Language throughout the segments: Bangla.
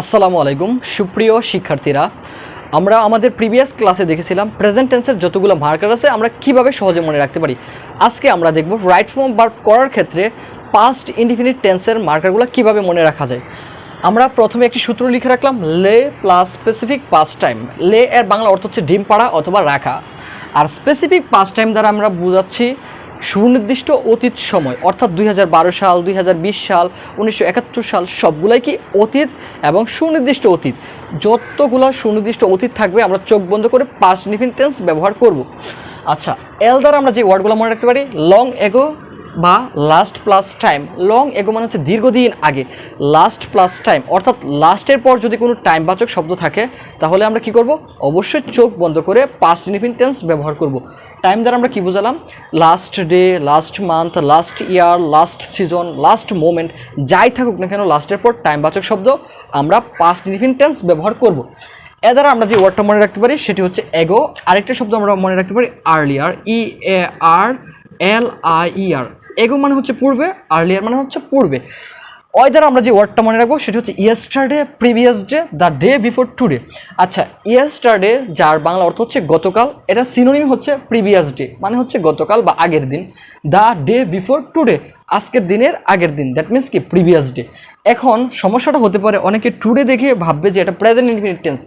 আসসালামু আলাইকুম, সুপ্রিয় শিক্ষার্থীরা। আমরা আমাদের প্রিভিয়াস ক্লাসে দেখেছিলাম প্রেজেন্ট টেন্সের যতগুলো মার্কার আছে, আমরা কীভাবে সহজে মনে রাখতে পারি। আজকে আমরা দেখব রাইট ফর্ম বার করার ক্ষেত্রে পাস্ট ইনডিফিনিট টেন্সের মার্কারগুলো কীভাবে মনে রাখা যায়। আমরা প্রথমে একটি সূত্র লিখে রাখলাম লে প্লাস স্পেসিফিক পাস্ট টাইম লে এর বাংলা অর্থ হচ্ছে ডিম পাড়া অথবা রাখা। আর স্পেসিফিক পাস্ট টাইম দ্বারা আমরা বোঝাচ্ছি সুনির্দিষ্ট অতীত সময়, অর্থাৎ দুই হাজার বারো সাল, দুই হাজার বিশ সাল, উনিশশো একাত্তর সাল, সবগুলাই কি অতীত এবং সুনির্দিষ্ট অতীত? যতগুলো সুনির্দিষ্ট অতীত থাকবে, আমরা চোখ বন্ধ করে পাঁচ পাস্ট টেন্স ব্যবহার করব। আচ্ছা এল দ্বারা আমরা যে ওয়ার্ডগুলো মনে রাখতে পারি? লং এগো বা last plus time long ago মানে হচ্ছে দীর্ঘদিন আগে লাস্ট প্লাস টাইম অর্থাৎ লাস্টের পর যদি কোনো টাইমবাচক শব্দ থাকে, তাহলে আমরা কি করব? অবশ্যই চোখ বন্ধ করে পাস্ট টেন্স ব্যবহার করব। টাইম দ্বারা আমরা কি বুঝালাম? Last day last month last year last season last moment যাই থাকুক না কেন লাস্টের পর টাইমবাচক শব্দ আমরা পাস্ট টেন্স ব্যবহার করব। এ দ্বারা আমরা যে ওয়ার্ডটা মনে রাখতে পারি, সেটি হচ্ছে এগো আরেকটা শব্দ আমরা মনে রাখতে পারি earlier E A R L I E আর এগো মানে হচ্ছে পূর্বে আর্লিয়ার মানে হচ্ছে পূর্বে। ওই দ্বারা আমরা যে ওয়ার্ডটা মনে রাখব, সেটা হচ্ছে yesterday previous day the day before today আচ্ছা ইয়েস্টারডে যার বাংলা অর্থ হচ্ছে গতকাল, এটা সিনোনিম হচ্ছে প্রিভিয়াস ডে মানে হচ্ছে গতকাল বা আগের দিন। দ্য ডে বিফোর টুডে আজকের দিনের আগের দিন দ্যাট মিনস কি? প্রিভিয়াস ডে এখন সমস্যাটা হতে পারে, অনেকে টুডে দেখে ভাববে যে এটা প্রেজেন্ট ইনফিনিট টেন্স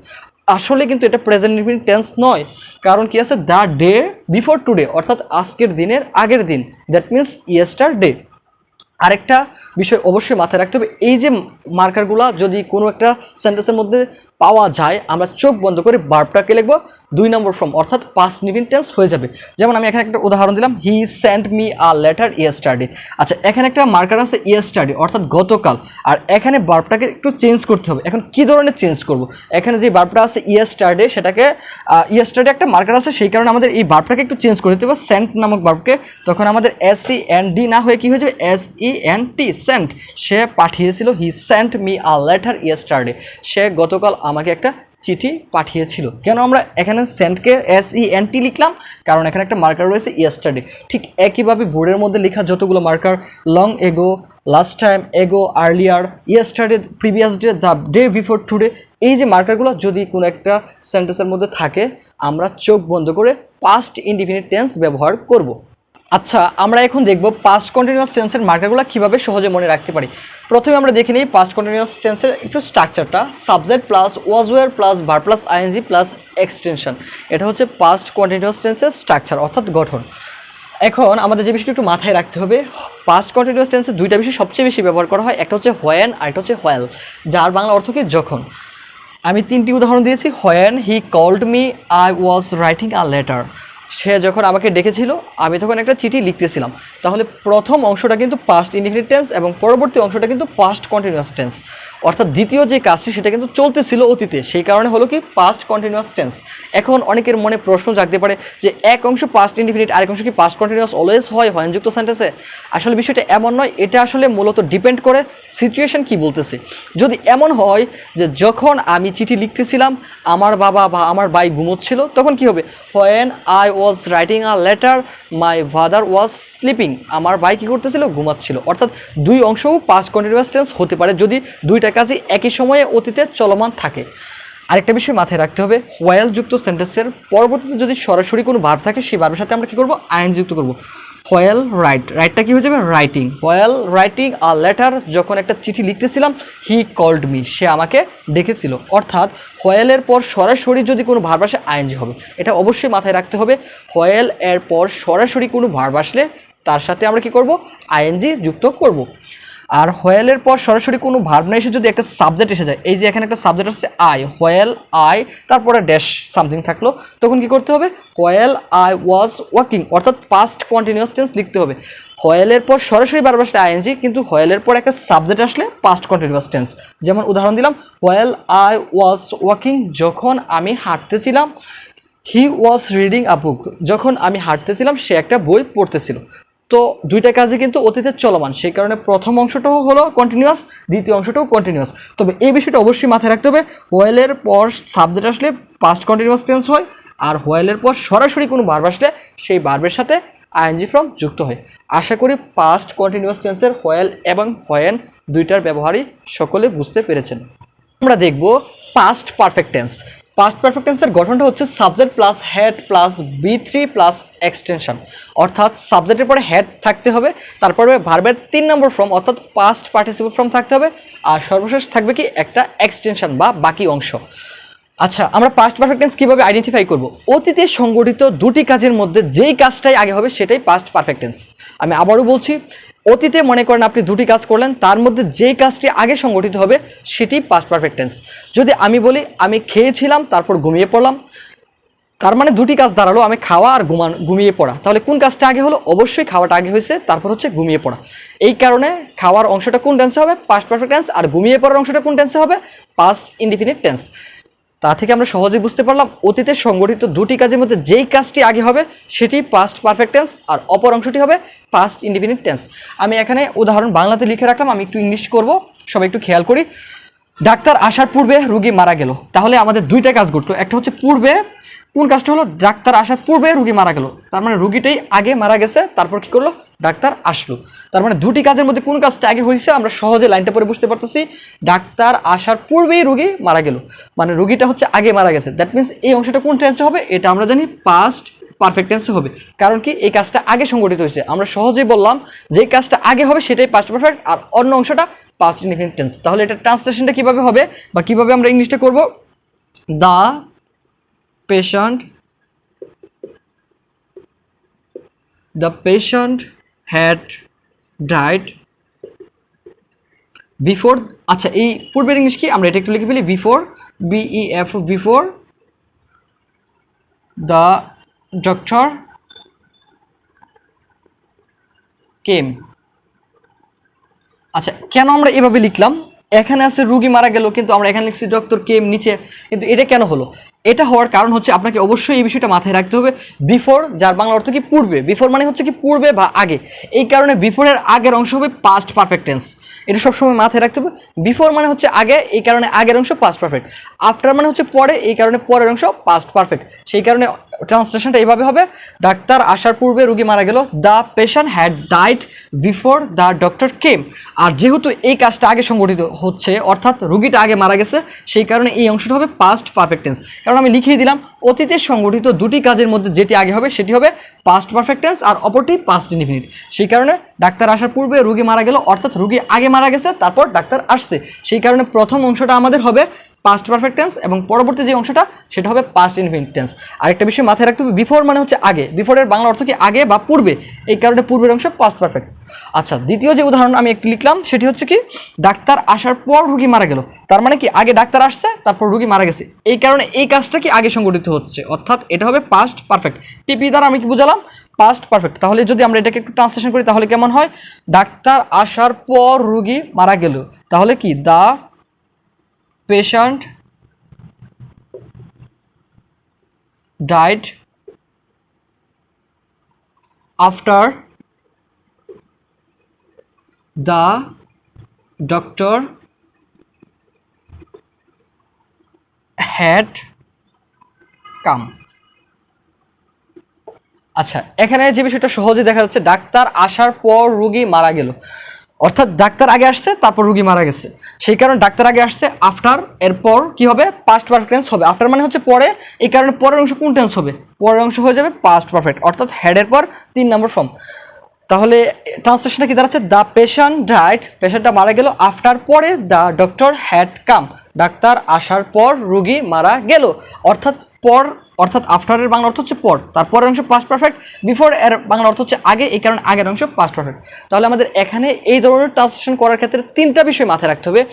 আসলে কিন্তু এটা প্রেজেন্ট ইনফিনিট টেন্স নয়। কারণ কি আছে? দ্য ডে বিফোর টুডে অর্থাৎ আজকের দিনের আগের দিন। দ্যাট মিন্স ইয়েস্টার ডে আরেকটা বিষয় অবশ্যই মাথায় রাখতে হবে, এই যে মার্কারগুলো যদি কোনো একটা সেন্টেন্সের মধ্যে পাওয়া যায়, আমরা চোখ বন্ধ করে বার্বটাকে লিখব দুই নম্বর ফর্ম অর্থাৎ পাস্ট নিভিন টেন্স হয়ে যাবে। যেমন আমি এখানে একটা উদাহরণ দিলাম he sent me a letter ইয়ে স্টাডি আচ্ছা এখানে একটা মার্কার আছে ইয়ে স্টাডি অর্থাৎ গতকাল। আর এখানে বার্বটাকে একটু চেঞ্জ করতে হবে। এখন কি ধরনের চেঞ্জ করব? এখানে যে বার্বটা আছে ইয়ে স্টাডি সেটাকে ইয়ে স্টাডি একটা মার্কার আছে, সেই কারণে আমাদের এই বার্বটাকে একটু চেঞ্জ করে দিতে হবে। সেন্ট নামক বার্বকে তখন আমাদের এস সি এন ডি না হয়ে কি হয়ে যাবে? S E N T sent সে পাঠিয়েছিল he sent me a letter yesterday সে গতকাল আমাকে একটা চিঠি পাঠিয়েছিল। কেন আমরা এখানে সেন্টকে এস ই এন টি লিখলাম? কারণ এখানে একটা মার্কার রয়েছে ইয়েস্টারডে ঠিক একইভাবে বোর্ডের মধ্যে লেখা যতগুলো marker long ago last time ago earlier yesterday previous day the day before today এই যে মার্কারগুলো যদি কোনো একটা সেন্টেন্সের মধ্যে থাকে, আমরা চোখ বন্ধ করে পাস্ট ইনডিফিনিট টেন্স ব্যবহার করব। আচ্ছা আমরা এখন দেখব পাস্ট কন্টিনিউয়াস টেন্সের মার্কারগুলো কীভাবে সহজে মনে রাখতে পারি। প্রথমে আমরা দেখে নিই পাস্ট কন্টিনিউয়াস টেন্সের একটু স্ট্রাকচারটা subject plus was were plus verb plus ING plus extension এটা হচ্ছে পাস্ট কন্টিনিউয়াস টেন্সের স্ট্রাকচার অর্থাৎ গঠন। এখন আমাদের যে বিষয়টা একটু মাথায় রাখতে হবে পাস্ট কন্টিনিউয়াস টেন্সের দুইটা বিষয় সবচেয়ে বেশি ব্যবহার করা হয়, একটা হচ্ছে হোয়েন আর একটা হচ্ছে হোয়েল যার বাংলা অর্থ কি যখন। আমি তিনটি উদাহরণ দিয়েছি when he called me I was writing a letter সে যখন আমাকে ডেকেছিল, আমি তখন একটা চিঠি লিখতেছিলাম। তাহলে প্রথম অংশটা কিন্তু পাস্ট ইনডিফিনিট টেন্স এবং পরবর্তী অংশটা কিন্তু পাস্ট কন্টিনিউয়াস টেন্স অর্থাৎ দ্বিতীয় যে কাজটি সেটা কিন্তু চলতেছিল অতীতে, সেই কারণে হলো কি পাস্ট কন্টিনিউয়াস টেন্স এখন অনেকের মনে প্রশ্ন জাগতে পারে যে এক অংশ পাস্ট ইনডিফিনিট আরেক অংশ কি পাস্ট কন্টিনিউয়াস অলওয়েজ হয় হয়নযুক্ত সেন্টেন্সে আসলে বিষয়টা এমন নয়, এটা আসলে মূলত ডিপেন্ড করে সিচুয়েশন কি বলতেছে। যদি এমন হয় যে যখন আমি চিঠি লিখতেছিলাম, আমার বাবা বা আমার ভাই ঘুমোচ্ছিল, তখন কি হবে? When I was writing a letter my father was sleeping আমার ভাই কী করতেছিল? ঘুমাচ্ছিল। অর্থাৎ দুই অংশও পাস্ট কন্টিনিউয়াস টেন্স হতে পারে, যদি দুইটা কাজই একই সময়ে অতীতে চলমান থাকে। আরেকটা বিষয় মাথায় রাখতে হবে ওয়েল যুক্ত সেন্টেন্সের পরবর্তীতে যদি সরাসরি কোনো ভার্ব থাকে, সেই ভার্বের সাথে আমরা কী করব? আইন যুক্ত করব। হোয়েল রাইট, রাইটটা কী হয়ে যাবে? Writing. While writing a letter, যখন একটা চিঠি লিখতেছিলাম, হি কল্ড মি, সে আমাকে ডেকেছিল অর্থাৎ হোয়েলের পর সরাসরি যদি কোনো ভার্ব আসে আইনজি হবে। এটা অবশ্যই মাথায় রাখতে হবে হোয়েল এর পর সরাসরি কোনো ভার্ব আসলে, তার সাথে আমরা কি করব? আইএনজি যুক্ত করব। আর হোয়েলের পর সরাসরি কোনো ভার্ব না এসে যদি একটা সাবজেক্ট এসে যায়, এই যে এখানে একটা সাবজেক্ট আসছে আই হোয়েল আই তারপরে ড্যাশ সামথিং থাকল, তখন কি করতে হবে? হোয়েল আই ওয়াজ ওয়ার্কিং অর্থাৎ পাস্ট কন্টিনিউয়াস টেন্স লিখতে হবে। হোয়েলের পর সরাসরি বারবার আসলে আইএনজি কিন্তু হোয়েলের পর একটা সাবজেক্ট আসলে পাস্ট কন্টিনিউয়াস টেন্স যেমন উদাহরণ দিলাম, হোয়েল আই ওয়াজ ওয়ার্কিং যখন আমি হাঁটতেছিলাম হি ওয়াজ রিডিং আ বুক যখন আমি হাঁটতেছিলাম, সে একটা বই পড়তেছিল। তো দুইটা কাজই কিন্তু অতীতের চলমান। সেই কারণে প্রথম অংশটাও হলো কন্টিনিউয়াস দ্বিতীয় অংশটাও কন্টিনিউয়াস তবে এই বিষয়টা অবশ্যই মাথায় রাখতে হবে হোয়েলের পর সাবজেক্ট আসলে পাস্ট কন্টিনিউয়াস টেন্স হয়, আর হোয়েলের পর সরাসরি কোনো বার্ব আসলে সেই বার্বের সাথে আইএনজি ফর্ম যুক্ত হয়। আশা করি পাস্ট কন্টিনিউয়াস টেন্সের হোয়েল এবং হোয়েন দুইটার ব্যবহারই সকলে বুঝতে পেরেছেন। আমরা দেখব past perfect tense past perfect টেন্সের গঠনটা হচ্ছে subject plus had plus V three plus extension অর্থাৎ সাবজেক্টের পরে হেড থাকতে হবে, তারপরে ভার্বের তিন নম্বর ফর্ম অর্থাৎ পাস্ট পার্টিসিপেট ফর্ম থাকতে হবে, আর সর্বশেষ থাকবে কি একটা এক্সটেনশন বা বাকি অংশ। আচ্ছা আমরা পাস্ট পারফেক্ট টেন্স কীভাবে আইডেন্টিফাই করব? অতীতে সংগঠিত দুটি কাজের মধ্যে যেই কাজটাই আগে হবে সেটাই পাস্ট পারফেক্ট টেন্স আমি আবারও বলছি, অতীতে মনে করেন আপনি দুটি কাজ করলেন, তার মধ্যে যেই কাজটি আগে সংগঠিত হবে সেটি পাস্ট পারফেক্ট টেন্স যদি আমি বলি, আমি খেয়েছিলাম, তারপর ঘুমিয়ে পড়লাম, তার মানে দুটি কাজ দাঁড়াল, আমি খাওয়া আর ঘুমান, ঘুমিয়ে পড়া। তাহলে কোন কাজটা আগে হলো? অবশ্যই খাওয়াটা আগে হয়েছে, তারপর হচ্ছে ঘুমিয়ে পড়া। এই কারণে খাওয়ার অংশটা কোন টেন্সে হবে? পাস্ট পারফেক্ট টেন্স আর ঘুমিয়ে পড়ার অংশটা কোন টেন্সে হবে? পাস্ট ইনডিফিনিট টেন্স তা থেকে আমরা সহজে বুঝতে পারলাম অতীতে সংগঠিত দুটি কাজের মধ্যে যেই কাজটি আগে হবে, সেটি পাস্ট পারফেক্ট টেন্স আর অপর অংশটি হবে পাস্ট ইন্ডিপেন্ডেন্ট টেন্স আমি এখানে উদাহরণ বাংলাতে লিখে রাখলাম, আমি একটু ইংলিশ করব, সবাই একটু খেয়াল করি। ডাক্তার আসার পূর্বে রুগী মারা গেল। তাহলে আমাদের দুইটা কাজ ঘটলো। একটা হচ্ছে পূর্বে কোন কাজটা হলো? ডাক্তার আসার পূর্বে রুগী মারা গেল। তার মানে রুগীটাই আগে মারা গেছে, তারপর কি করল? ডাক্তার আসলো। তার মানে দুটি কাজের মধ্যে কোন কাজটা আগে হয়েছে আমরা সহজে লাইনটা পরে বুঝতে পারতেছি। ডাক্তার আসার পূর্বেই রুগী মারা গেল। মানে রুগীটা হচ্ছে আগে মারা গেছে। দ্যাট মিনস এই অংশটা কোন টেন্সে হবে? এটা আমরা জানি পাস্ট পারফেক্ট টেন্সে হবে। কারণ কি এই কাজটা আগে সংগঠিত হয়েছে। আমরা সহজেই বললাম যে কাজটা আগে হবে সেটাই পাস্ট পারফেক্ট আর অন্য অংশটা পাস্ট ইনডিফিনিট টেন্স তাহলে এটা ট্রান্সলেশনটা কীভাবে হবে বা কীভাবে আমরা ইংলিশটা করব? The patient the patient had died before আচ্ছা এই পূর্বের ইংলিশ কি? আমরা এটা একটু লিখে ফেলি. Before B E F before the doctor came আচ্ছা কেন আমরা এভাবে লিখলাম? এখানে আছে রুগী মারা গেল, কিন্তু আমরা এখানে লিখছি ডক্টর কেম নিচে, কিন্তু এটা কেন হলো? এটা হওয়ার কারণ হচ্ছে আপনাকে অবশ্যই এই বিষয়টা মাথায় রাখতে হবে বিফোর যার বাংলা অর্থ কি পূর্বে? বিফোর মানে হচ্ছে কি পূর্বে বা আগে। এই কারণে বিফোরের আগের অংশ হবে পাস্ট পারফেক্ট টেন্স এটা সবসময় মাথায় রাখতে হবে। বিফোর মানে হচ্ছে আগে, এই কারণে আগের অংশ পাস্ট পারফেক্ট আফটার মানে হচ্ছে পরে, এই কারণে পরের অংশ পাস্ট পারফেক্ট সেই কারণে ট্রান্সলেশনটা এইভাবে হবে। ডাক্তার আসার পূর্বে রুগী মারা গেল। The patient had died before the doctor came আর যেহেতু এই কাজটা আগে সংগঠিত হচ্ছে, অর্থাৎ রুগীটা আগে মারা গেছে, সেই কারণে এই অংশটা হবে পাস্ট পারফেক্ট টেন্স কারণ আমি লিখিয়ে দিলাম, অতীতে সংগঠিত দুটি কাজের মধ্যে যেটি আগে হবে, সেটি হবে পাস্ট পারফেক্ট টেন্স আর অপরটি পাস্ট ইনডিফিনিট সেই কারণে ডাক্তার আসার পূর্বে রুগী মারা গেল, অর্থাৎ রুগী আগে মারা গেছে, তারপর ডাক্তার আসছে। সেই কারণে প্রথম অংশটা আমাদের হবে পাস্ট পারফেক্ট টেন্স এবং পরবর্তী যে অংশটা, সেটা হবে পাস্ট ইনফিনিট টেন্স আরেকটা বিষয় মাথায় রাখতে হবে বিফোর মানে হচ্ছে আগে। বিফোরের বাংলা অর্থ কি আগে বা পূর্বে? এই কারণে পূর্বের অংশ পাস্ট পারফেক্ট আচ্ছা দ্বিতীয় যে উদাহরণ আমি একটু লিখলাম, সেটি হচ্ছে কি, ডাক্তার আসার পর রুগী মারা গেল। তার মানে কি, আগে ডাক্তার আসছে, তারপর রুগী মারা গেছে। এই কারণে এই কাজটা কি আগে সংগঠিত হচ্ছে? অর্থাৎ এটা হবে পাস্ট পারফেক্ট পিপি দ্বারা আমি কি বুঝালাম? পাস্ট পারফেক্ট তাহলে যদি আমরা এটাকে একটু ট্রান্সলেশন করি, তাহলে কেমন হয়? ডাক্তার আসার পর রুগী মারা গেল। তাহলে কি the patient died after the doctor had come আচ্ছা এখানে যে বিষয়টা সহজে দেখা যাচ্ছে, ডাক্তার আসার পর রুগী মারা গেল। অর্থাৎ ডাক্তার আগে আসছে, তারপর রুগী মারা গেছে। সেই কারণে ডাক্তার আগে আসছে আফটার এরপর কি হবে? পাস্ট পারফেক্ট টেন্স হবে। আফটার মানে হচ্ছে পরে, এই কারণে পরের অংশ কোন টেন্স হবে? পরের অংশ হয়ে যাবে পাস্ট পারফেক্ট অর্থাৎ হেডের পর তিন নম্বর ফর্ম তাহলে ট্রান্সলেশনটা কি দাঁড়াচ্ছে? দ্য পেশেন্ট ডাইট পেশেন্টটা মারা গেল আফটার পরে দ্য ডক্টর হ্যাড কাম ডাক্তার আসার পর রুগী মারা গেল। অর্থাৎ পর, অর্থাৎ আফটারের বাংলা অর্থ হচ্ছে পর, তারপরের অংশ পাস্ট পারফেক্ট বিফোর এর বাংলা অর্থ হচ্ছে আগে, এই কারণে আগের অংশ পাস্ট পারফেক্ট তাহলে আমাদের এখানে এই ধরনের ট্রান্সলেশন করার ক্ষেত্রে তিনটা বিষয় মাথায় রাখতে হবে।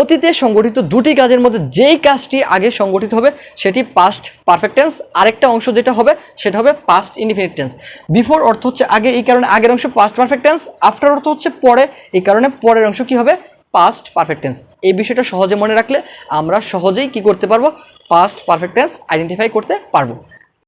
অতীতে সংগঠিত দুটি কাজের মধ্যে যেই কাজটি আগে সংগঠিত হবে, সেটি পাস্ট পারফেক্ট টেন্স আরেকটা অংশ যেটা হবে, সেটা হবে পাস্ট ইনডিফিনিট টেন্স বিফোর অর্থ হচ্ছে আগে, এই কারণে আগের অংশ পাস্ট পারফেক্ট টেন্স আফটার অর্থ হচ্ছে পরে, এই কারণে পরের অংশ কি হবে? পাস্ট পারফেক্ট টেন্স এই বিষয়টা সহজে মনে রাখলে আমরা সহজেই কি করতে পারব? পাস্ট পারফেক্ট টেন্স আইডেন্টিফাই করতে পারব।